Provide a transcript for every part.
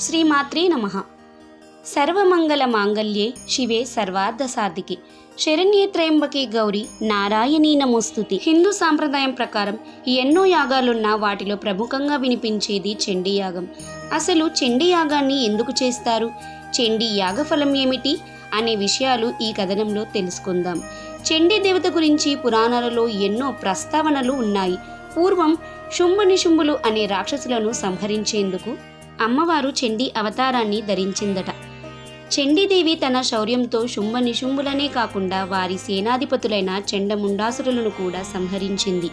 శ్రీమాత్రే నమ. సర్వమంగళ మాంగళ్యే శివే సర్వార్థసాధికి శరణ్యే త్రయంబకే గౌరి నారాయణీ నమోస్తుతి. హిందూ సాంప్రదాయం ప్రకారం ఎన్నో యాగాలున్నా వాటిలో ప్రముఖంగా వినిపించేది చండీ యాగం. అసలు చండీ యాగాన్ని ఎందుకు చేస్తారు? చండీ యాగఫలం ఏమిటి? అనే విషయాలు ఈ కథనంలో తెలుసుకుందాం. చండీ దేవత గురించి పురాణాలలో ఎన్నో ప్రస్తావనలు ఉన్నాయి. పూర్వం శుంభ నిశుంభులు అనే రాక్షసులను సంహరించేందుకు అమ్మవారు చండీ అవతారాన్ని ధరించిందట. చండీదేవి తన శౌర్యంతో శుంభ నిశుంభులనే కాకుండా వారి సేనాధిపతులైన చండముండాసురులను కూడా సంహరించింది.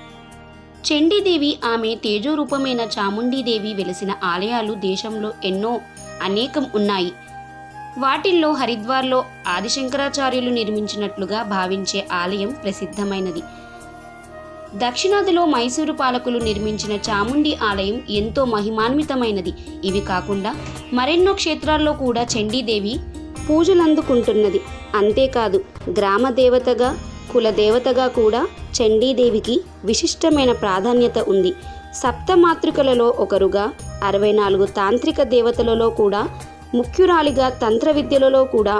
చండీదేవి ఆమె తేజోరూపమైన చాముండీదేవి వెలిసిన ఆలయాలు దేశంలో ఎన్నో అనేకం ఉన్నాయి. వాటిల్లో హరిద్వార్లో ఆదిశంకరాచార్యులు నిర్మించినట్లుగా భావించే ఆలయం ప్రసిద్ధమైనది. దక్షిణాదిలో మైసూరు పాలకులు నిర్మించిన చాముండి ఆలయం ఎంతో మహిమాన్వితమైనది. ఇవి కాకుండా మరెన్నో క్షేత్రాల్లో కూడా చండీదేవి పూజలందుకుంటున్నది. అంతేకాదు గ్రామ దేవతగా కుల దేవతగా కూడా చండీదేవికి విశిష్టమైన ప్రాధాన్యత ఉంది. సప్తమాతృకలలో ఒకరుగా అరవై నాలుగు తాంత్రిక దేవతలలో కూడా ముఖ్యురాలిగా తంత్ర విద్యలలో కూడా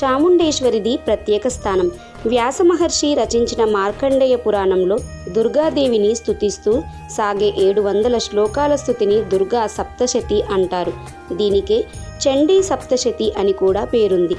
చాముండేశ్వరిది ప్రత్యేక స్థానం. వ్యాస మహర్షి రచించిన మార్కండేయ పురాణంలో దుర్గాదేవిని స్థుతిస్తూ సాగే ఏడు వందల శ్లోకాల స్థుతిని దుర్గా సప్తశతి అంటారు. దీనికే చండీ సప్తశతి అని కూడా పేరుంది.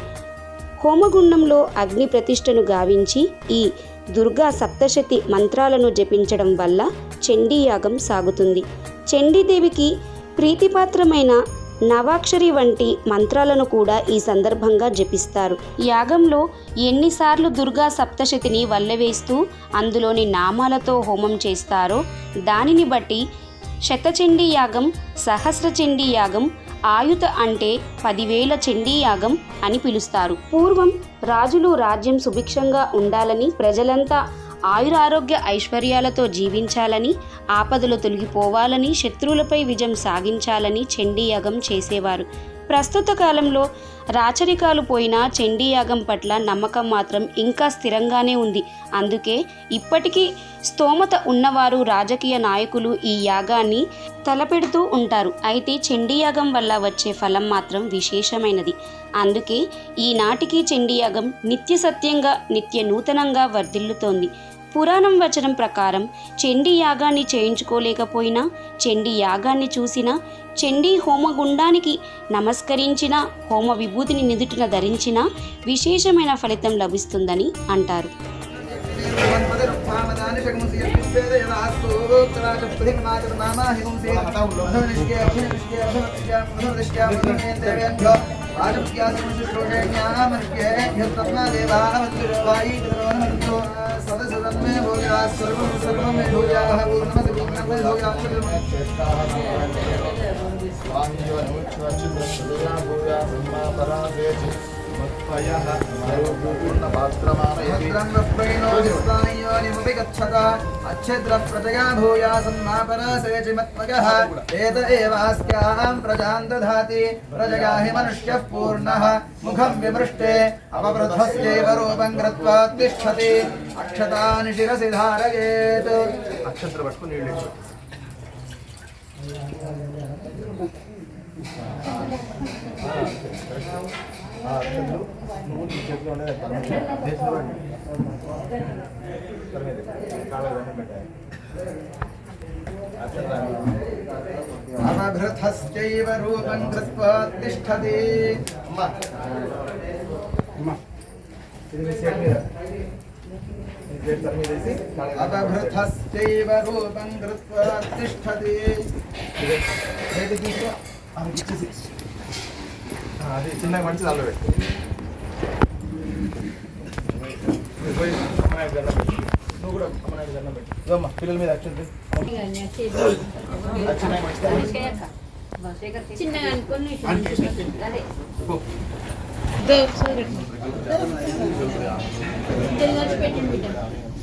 హోమగుండంలో అగ్ని ప్రతిష్టను గావించి ఈ దుర్గా సప్తశతి మంత్రాలను జపించడం వల్ల చండీయాగం సాగుతుంది. చండీదేవికి ప్రీతిపాత్రమైన నవాక్షరి వంటి మంత్రాలను కూడా ఈ సందర్భంగా జపిస్తారు. యాగంలో ఎన్నిసార్లు దుర్గా సప్తశతిని వల్లవేస్తూ అందులోని నామాలతో హోమం చేస్తారో దానిని బట్టి శతచండీ యాగం సహస్రచండీ యాగం ఆయుత అంటే పదివేల చండీ యాగం అని పిలుస్తారు. పూర్వం రాజులు రాజ్యం సుభిక్షంగా ఉండాలని ప్రజలంతా ఆయురారోగ్య ఐశ్వర్యాలతో జీవించాలని ఆపదలు తొలగిపోవాలని శత్రువులపై విజయం సాగించాలని చండీయాగం చేసేవారు. ప్రస్తుత కాలంలో రాచరికాలు పోయినా చండీయాగం పట్ల నమ్మకం మాత్రం ఇంకా స్థిరంగానే ఉంది. అందుకే ఇప్పటికీ స్తోమత ఉన్నవారు రాజకీయ నాయకులు ఈ యాగాన్ని తలపెడుతూ ఉంటారు. అయితే చండీయాగం వల్ల వచ్చే ఫలం మాత్రం విశేషమైనది. అందుకే ఈనాటికి చండీయాగం నిత్య సత్యంగా నిత్య నూతనంగా వర్ధిల్లుతోంది. పురాణం వచనం ప్రకారం చండీ యాగాన్ని చేయించుకోలేకపోయినా చండీ యాగాన్ని చూసినా చండీ హోమగుండానికి నమస్కరించిన హోమ విభూతిని నిదుటిన ధరించిన విశేషమైన ఫలితం లభిస్తుందని అంటారు. पामदानि शकुंसी यस्मिन् यदास्तु प्रतिमाचर मामा हिंसे अनुनिष्के अभिनिष्के अनुनिष्के अनुनिष्के देवेन्द्र आजुक्यासमुश्रोषेण्यामन्त्ये यत्तम्ना देवाः मन्दिरोवायि तदवन्तो सदसदं मे भोजाः सर्वं सर्वं मे भोजाः पूर्णमति पूर्णं भोजाः स्वामी जो अनुच्छ्वचित सदैव भूया ब्रह्मा परां वेचित अच्छेद्रप्रजया भूयासन्नापरासेचिमत्मकः एत प्रजया हि मनुष्यः पूर्णः। मुखं विमृष्टे। अपवृद्धस्यैव रूपं कृत्वा तिष्ठति। अक्षतानि शिरसि తిష్టతి చేతి తీసుకో అది ఇచ్చేసి ఆ, అది చిన్నగా మంచి దానిలో పెట్టు నువ్వు పోయి అమ్మాయికి దండం పెట్టు నువ్వు కూడా అమ్మాయికి దండం పెట్టు ఇదమ్మా పిల్లల మీద అక్షంత చిన్నగా అనుకుని అదే పెట్టండి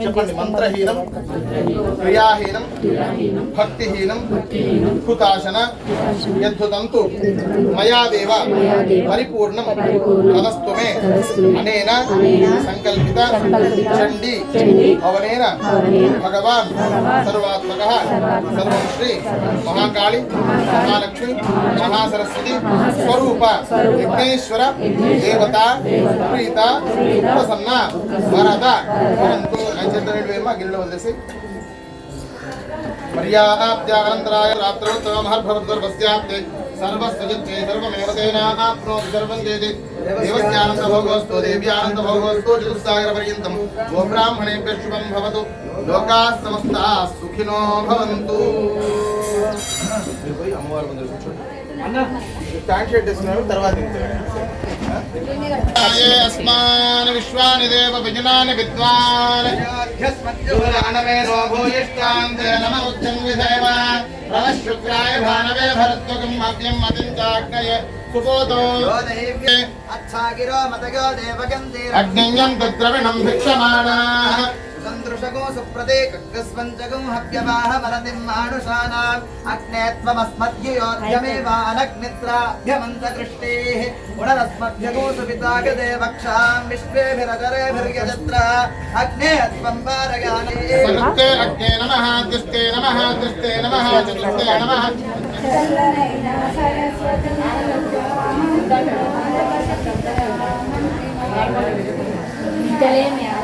చెప్పండి మంత్రహీనం క్రియాహీనం భక్తిహీనం హుతాశన యద్భుతంతు మయాదేవ పరిపూర్ణం తదస్తుమే అనేన సంకల్పిత చండి భవనేన భగవాన్ సర్వాత్మక సర్వం శ్రీ మహాకాళి మహాలక్ష్మి మహాసరస్వతి స్వరూప విఘ్నేశ్వర దేవత ప్రీత ప్రసన్న వరద భవంతు చెప్పిన వేమ గిరిలో వదిలేసి. మర్యాద్యానంతరాయ రాత్రోత్తమ మహర్భవద్గర్భస్యాప్తే సర్వస్వజిత్తే సర్వమేవ తేనాప్నోతి సర్వం చేతి దేవస్యానంద భోగోస్తు దేవ్యానంద భోగోస్తు చతుస్సాగర పర్యంతం గో బ్రాహ్మణేభ్య శుభం భవతు. లోకా సమస్తా సుఖినో భవంతు. మీరు పోయి అమ్మవారి ముందు కూర్చోండి. अस्मान् विश्वानि देव विजुनानि विद्वान् ह्यस्मद्युरानवे नो भूयिष्ठान्ते नम उच्चम् विधेव रमः शुक्राय भानवे भरत्वकम् अव्यम् अतिञ्चाग्नये सुपोतो अच्छागिरो मतगो देवगन्धीर अग्निञ्जम् तद्रविणम् भिक्षमाणाः। सन्दृशगो सुप्रदे कग्गस्वञ्जगो हव्यवाह मरतिम् मानुषाणाम्। अग्ने त्वमस्मद्युयोध्यमेवानग्नित्राभ्यमन्तकृष्टेः पुनरस्मभ्यगो सुपितागदेवक्षाम् विश्वेभिरजरेभिर्यजत्र। अग्ने त्वम् पारगाने अग्ने नमः दुष्टे नमः दुष्टे नमः चतुष्टे नमः। తెలియదు